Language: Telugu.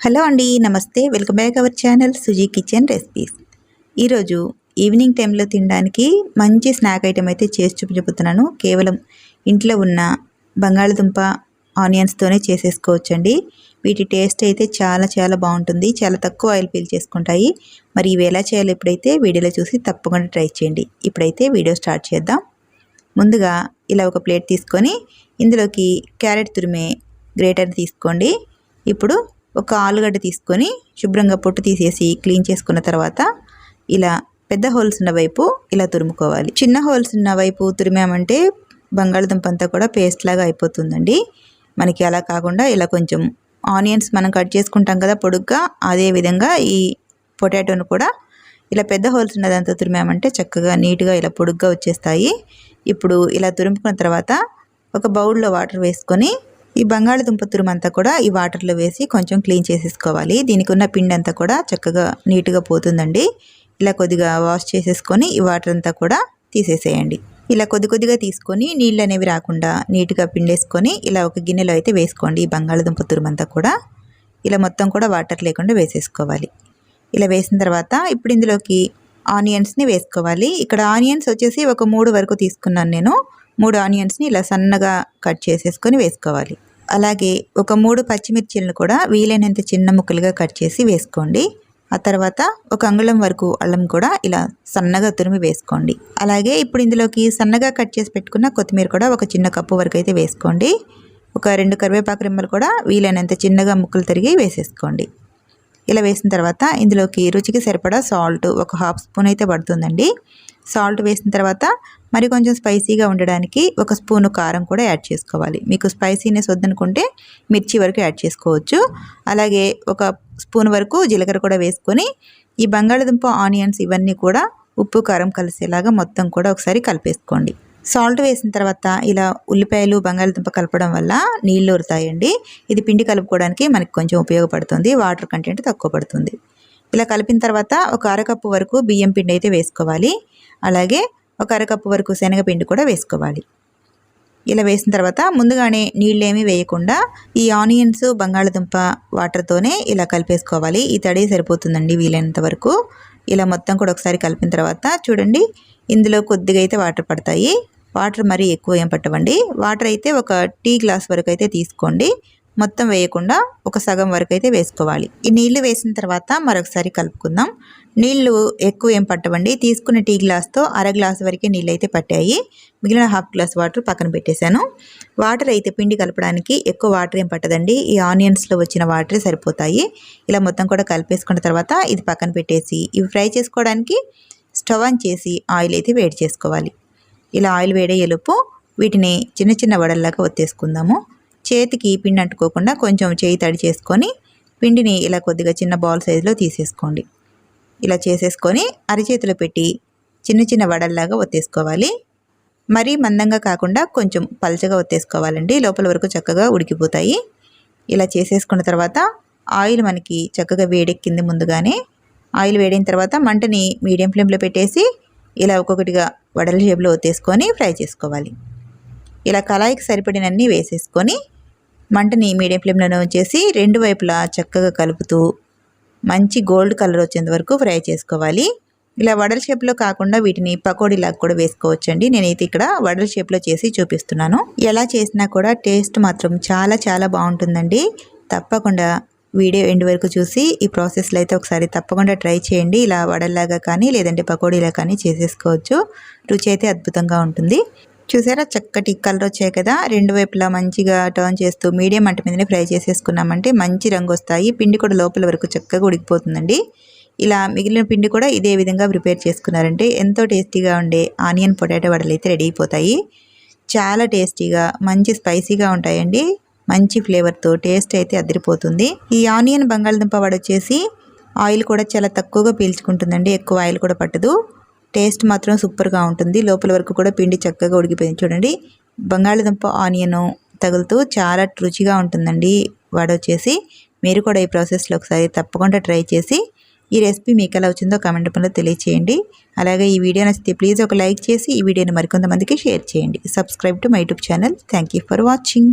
హలో అండి నమస్తే. Welcome back our channel Suji kitchen recipes. ఈరోజు ఈవినింగ్ టైంలో తినడానికి మంచి స్నాక్ ఐటెం అయితే చేసి చూపించబోతున్నాను. కేవలం ఇంట్లో ఉన్న బంగాళదుంప ఆనియన్స్తోనే చేసేసుకోవచ్చండి. వీటి టేస్ట్ అయితే చాలా చాలా బాగుంటుంది. చాలా తక్కువ ఆయిల్ పీల్ చేసుకుంటాయి. మరి ఇవి ఎలా చేయాలో ఇప్పుడైతే వీడియోలో చూసి తప్పకుండా ట్రై చేయండి. ఇప్పుడైతే వీడియో స్టార్ట్ చేద్దాం. ముందుగా ఇలా ఒక ప్లేట్ తీసుకొని ఇందులోకి క్యారెట్ తురిమే గ్రేటర్ తీసుకోండి. ఇప్పుడు ఒక ఆలుగడ్డ తీసుకొని శుభ్రంగా పొట్టు తీసేసి క్లీన్ చేసుకున్న తర్వాత ఇలా పెద్ద హోల్స్ ఉన్న వైపు ఇలా తురుముకోవాలి. చిన్న హోల్స్ ఉన్న వైపు తురిమామంటే బంగాళదుంప అంతా కూడా పేస్ట్ లాగా అయిపోతుందండి. మనకి అలా కాకుండా ఇలా కొంచెం ఆనియన్స్ మనం కట్ చేసుకుంటాం కదా పొడుగ్గా అదే విధంగా ఈ పొటాటోను కూడా ఇలా పెద్ద హోల్స్ ఉన్నదంతా తురిమామంటే చక్కగా నీట్గా ఇలా పొడుగ్గా వచ్చేస్తాయి. ఇప్పుడు ఇలా తురుముకున్న తర్వాత ఒక బౌల్లో వాటర్ వేసుకొని ఈ బంగాళదుంప తురుమంతా కూడా ఈ వాటర్లో వేసి కొంచెం క్లీన్ చేసేసుకోవాలి. దీనికి ఉన్న పిండి అంతా కూడా చక్కగా నీట్గా పోతుందండి. ఇలా కొద్దిగా వాష్ చేసేసుకొని ఈ వాటర్ అంతా కూడా తీసేసేయండి. ఇలా కొద్ది కొద్దిగా తీసుకొని నీళ్ళు అనేవి రాకుండా నీట్గా పిండేసుకొని ఇలా ఒక గిన్నెలో అయితే వేసుకోండి ఈ బంగాళదుంప తురుమంతా కూడా. ఇలా మొత్తం కూడా వాటర్ లేకుండా వేసేసుకోవాలి. ఇలా వేసిన తర్వాత ఇప్పుడు ఇందులోకి ఆనియన్స్ని వేసుకోవాలి. ఇక్కడ ఆనియన్స్ వచ్చేసి ఒక మూడు వరకు తీసుకున్నాను నేను. మూడు ఆనియన్స్ని ఇలా సన్నగా కట్ చేసేసుకొని వేసుకోవాలి. అలాగే ఒక మూడు పచ్చిమిర్చిలను కూడా వీలైనంత చిన్న ముక్కలుగా కట్ చేసి వేసుకోండి. ఆ తర్వాత ఒక అంగుళం వరకు అల్లం కూడా ఇలా సన్నగా తురిమి వేసుకోండి. అలాగే ఇప్పుడు ఇందులోకి సన్నగా కట్ చేసి పెట్టుకున్న కొత్తిమీర కూడా ఒక చిన్న కప్పు వరకు అయితే వేసుకోండి. ఒక రెండు కరివేపాకు రెమ్మలు కూడా వీలైనంత చిన్నగా ముక్కలు తిరిగి వేసేసుకోండి. ఇలా వేసిన తర్వాత ఇందులోకి రుచికి సరిపడా సాల్ట్ ఒక హాఫ్ స్పూన్ అయితే పడుతుందండి. సాల్ట్ వేసిన తర్వాత మరి కొంచెం స్పైసీగా ఉండడానికి ఒక స్పూను కారం కూడా యాడ్ చేసుకోవాలి. మీకు స్పైసీనెస్ వద్దనుకుంటే మిర్చి వరకు యాడ్ చేసుకోవచ్చు. అలాగే ఒక స్పూన్ వరకు జీలకర్ర కూడా వేసుకొని ఈ బంగాళదుంప ఆనియన్స్ ఇవన్నీ కూడా ఉప్పు కారం కలిసేలాగా మొత్తం కూడా ఒకసారి కలిపేసుకోండి. సాల్ట్ వేసిన తర్వాత ఇలా ఉల్లిపాయలు బంగాళదుంప కలపడం వల్ల నీళ్ళు ఉరుతాయండి. ఇది పిండి కలుపుకోవడానికి మనకి కొంచెం ఉపయోగపడుతుంది. వాటర్ కంటెంట్ తక్కువ పడుతుంది. ఇలా కలిపిన తర్వాత ఒక అరకప్పు వరకు బియ్యం పిండి అయితే వేసుకోవాలి. అలాగే ఒక అరకప్పు వరకు శనగపిండి కూడా వేసుకోవాలి. ఇలా వేసిన తర్వాత ముందుగానే నీళ్ళేమీ వేయకుండా ఈ ఆనియన్స్ బంగాళదుంప వాటర్తోనే ఇలా కలిపేసుకోవాలి. ఈ తడి సరిపోతుందండి వీలైనంత వరకు. ఇలా మొత్తం కూడా ఒకసారి కలిపిన తర్వాత చూడండి ఇందులో కొద్దిగా అయితే వాటర్ పడతాయి. వాటర్ మరీ ఎక్కువ ఏం పట్టవండి. వాటర్ అయితే ఒక టీ గ్లాస్ వరకు అయితే తీసుకోండి. మొత్తం వేయకుండా ఒక సగం వరకు అయితే వేసుకోవాలి. ఈ నీళ్ళు వేసిన తర్వాత మరొకసారి కలుపుకుందాం. నీళ్ళు ఎక్కువ ఏం పట్టవండి. తీసుకున్న టీ గ్లాస్తో అర గ్లాస్ వరకే నీళ్ళు అయితే పట్టాయి. మిగిలిన హాఫ్ గ్లాస్ వాటర్ పక్కన పెట్టేశాను. వాటర్ అయితే పిండి కలపడానికి ఎక్కువ వాటర్ ఏం పట్టదండి. ఈ ఆనియన్స్లో వచ్చిన వాటరే సరిపోతాయి. ఇలా మొత్తం కూడా కలిపేసుకున్న తర్వాత ఇది పక్కన పెట్టేసి ఇవి ఫ్రై చేసుకోవడానికి స్టవ్ ఆన్ చేసి ఆయిల్ అయితే వేడి చేసుకోవాలి. ఇలా ఆయిల్ వేడేయలుపు వీటిని చిన్న చిన్న వడల్లాగా ఒత్తేసుకుందాము. చేతికి పిండి అంటుకోకుండా కొంచెం చేయి తడి చేసుకొని పిండిని ఇలా కొద్దిగా చిన్న బాల్ సైజులో తీసేసుకోండి. ఇలా చేసేసుకొని అరిచేతిలో పెట్టి చిన్న చిన్న వడల్లాగా ఒత్తేసుకోవాలి. మరీ మందంగా కాకుండా కొంచెం పలచగా ఒత్తేసుకోవాలండి. లోపల వరకు చక్కగా ఉడికిపోతాయి. ఇలా చేసేసుకున్న తర్వాత ఆయిల్ మనకి చక్కగా వేడెక్కింది ముందుగానే ఆయిల్ వేడిన తర్వాత మంటని మీడియం ఫ్లేమ్లో పెట్టేసి ఇలా ఒక్కొక్కటిగా వడల షేప్లో ఒత్తేసుకొని ఫ్రై చేసుకోవాలి. ఇలా కళాయికి సరిపడినన్ని వేసేసుకొని మంటని మీడియం ఫ్లేమ్లోనే వచ్చేసి రెండు వైపులా చక్కగా కలుపుతూ మంచి గోల్డ్ కలర్ వచ్చేంత వరకు ఫ్రై చేసుకోవాలి. ఇలా వడల షేప్లో కాకుండా వీటిని పకోడీలాగా కూడా వేసుకోవచ్చండి. నేనైతే ఇక్కడ వడల షేప్లో చేసి చూపిస్తున్నాను. ఎలా చేసినా కూడా టేస్ట్ మాత్రం చాలా చాలా బాగుంటుందండి. తప్పకుండా వీడియో ఎండ్ వరకు చూసి ఈ ప్రాసెస్లో అయితే ఒకసారి తప్పకుండా ట్రై చేయండి. ఇలా వడల్లాగా కానీ లేదంటే పకోడీలా కానీ చేసేసుకోవచ్చు. రుచి అయితే అద్భుతంగా ఉంటుంది. చూసారా? చక్కటి కలర్ వచ్చాయి కదా? రెండు వైపులా మంచిగా టర్న్ చేస్తూ మీడియం మంట మీదనే ఫ్రై చేసేసుకున్నామంటే మంచి రంగు వస్తాయి. పిండి కూడా లోపల వరకు చక్కగా ఉడికిపోతుందండి. ఇలా మిగిలిన పిండి కూడా ఇదే విధంగా ప్రిపేర్ చేసుకున్నారంటే ఎంతో టేస్టీగా ఉండే ఆనియన్ పొటాటో వడలు అయితే రెడీ అయిపోతాయి. చాలా టేస్టీగా మంచి స్పైసీగా ఉంటాయండి. మంచి ఫ్లేవర్తో టేస్ట్ అయితే అదిరిపోతుంది. ఈ ఆనియన్ బంగాళదుంప వడ వచ్చేసి ఆయిల్ కూడా చాలా తక్కువగా పీల్చుకుంటుందండి. ఎక్కువ ఆయిల్ కూడా పట్టదు. టేస్ట్ మాత్రం సూపర్గా ఉంటుంది. లోపల వరకు కూడా పిండి చక్కగా ఉడికిపోయింది చూడండి. బంగాళదుంప ఆనియన్ తగులుతూ చాలా రుచిగా ఉంటుందండి వాడు వచ్చేసి. మీరు కూడా ఈ ప్రాసెస్లో ఒకసారి తప్పకుండా ట్రై చేసి ఈ రెసిపీ మీకు ఎలా వచ్చిందో కామెంట్ రూపంలో తెలియచేయండి. అలాగే ఈ వీడియో నచ్చితే ప్లీజ్ ఒక లైక్ చేసి ఈ వీడియోని మరికొంతమందికి షేర్ చేయండి. Subscribe to my YouTube channel. Thank for watching.